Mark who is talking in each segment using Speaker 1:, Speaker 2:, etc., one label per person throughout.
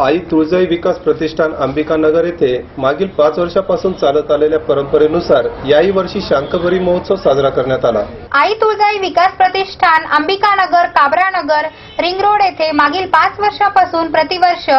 Speaker 1: आई तुळजाई विकास प्रतिष्ठान अंबिकानगर येथे मागील पाच वर्षापासून चालत आलेल्या परंपरेनुसार याही वर्षी शांकभरी महोत्सव साजरा करण्यात आला.
Speaker 2: आई तुळजाई विकास प्रतिष्ठान अंबिकानगर काबरानगर रिंग रोड येथे मागील पाच वर्षापासून प्रतिवर्ष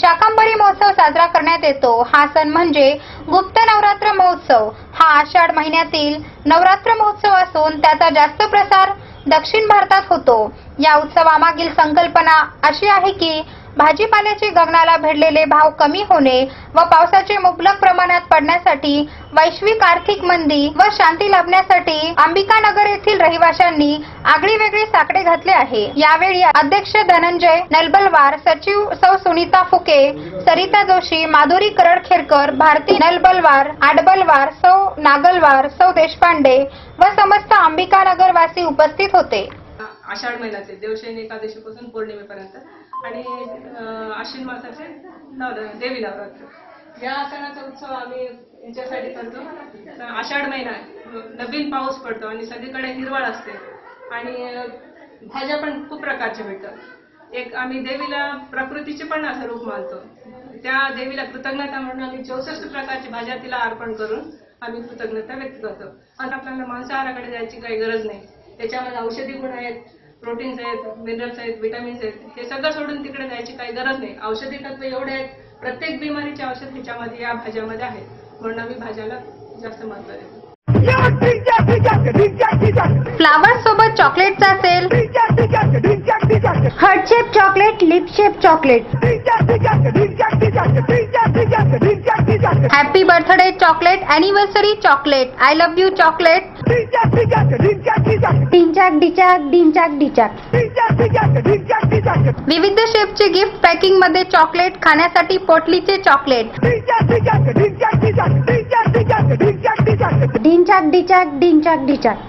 Speaker 2: शाकंभरी महोत्सव साजरा करण्यात येतो. हा सण म्हणजे गुप्त नवरात्र महोत्सव. हा आषाढ महिन्यातील नवरात्र महोत्सव असून त्याचा जास्त प्रसार दक्षिण भारतात होतो. या उत्सवामागील संकल्पना अशी आहे की भाजीपाल्याचे गगनाला भिडलेले भाव कमी होणे व पावसाचे मुबलक प्रमाणात पडण्यासाठी वैश्विक आर्थिक मंदी व शांती लाभण्यासाठी अंबिकानगर येथील रहिवाशांनी आगळी वेगळी साकडे घातले आहे. यावेळी अध्यक्ष धनंजय नलबलवार सचिव सौ सुनीता फुके सरिता जोशी माधुरी करडखेरकर भारती नलबलवार आडबलवार सौ नागलवार सौ देशपांडे व समस्त अंबिकानगर वासी उपस्थित होते.
Speaker 3: आषाढ महिन्याचे देवशयन एकादशीपासून पौर्णिमेपर्यंत. आणि आश्विन मासाचे नवर देवी नवरात्र. या सणाचा उत्सव आम्ही यांच्यासाठी करतो. आषाढ महिना नवीन पाऊस पडतो आणि सगळीकडे हिरवळ असते. आणि भाज्या पण खूप प्रकारच्या भेटतात. एक आम्ही देवीला प्रकृतीचे पण असं रूप मानतो. त्या देवीला कृतज्ञता म्हणून आम्ही चौसष्ट प्रकारची भाज्या तिला अर्पण करून आम्ही कृतज्ञता व्यक्त करतो. आणि आपल्याला मांसाहाराकडे जायची काही गरज नाही. त्याच्यामध्ये औषधी गुण आहेत प्रोटीन्स आहेत मिनरल्स आहेत विटामिन्स आहेत हे सगळं सोडून तिकडे जायची काही गरज नाही. औषधी तत्व एवढे आहेत प्रत्येक बिमारीचे औषध ह्याच्यामध्ये या भाज्यामध्ये आहेत. म्हणून आम्ही भाज्याला जास्त महत्त्व देतो.
Speaker 2: फ्लावर सोबत चॉकलेटचा sale heart shape chocolate lip shape chocolate happy chocolate anniversary chocolate I love you chocolate डिंचाक डिचाक डिंचाक डिचाक विविध शेपचे गिफ्ट पॅकिंगमध्ये चॉकलेट खाण्यासाठी पोटलीचे चॉकलेट डिंचाक डिचाक डिंचाक डिचाक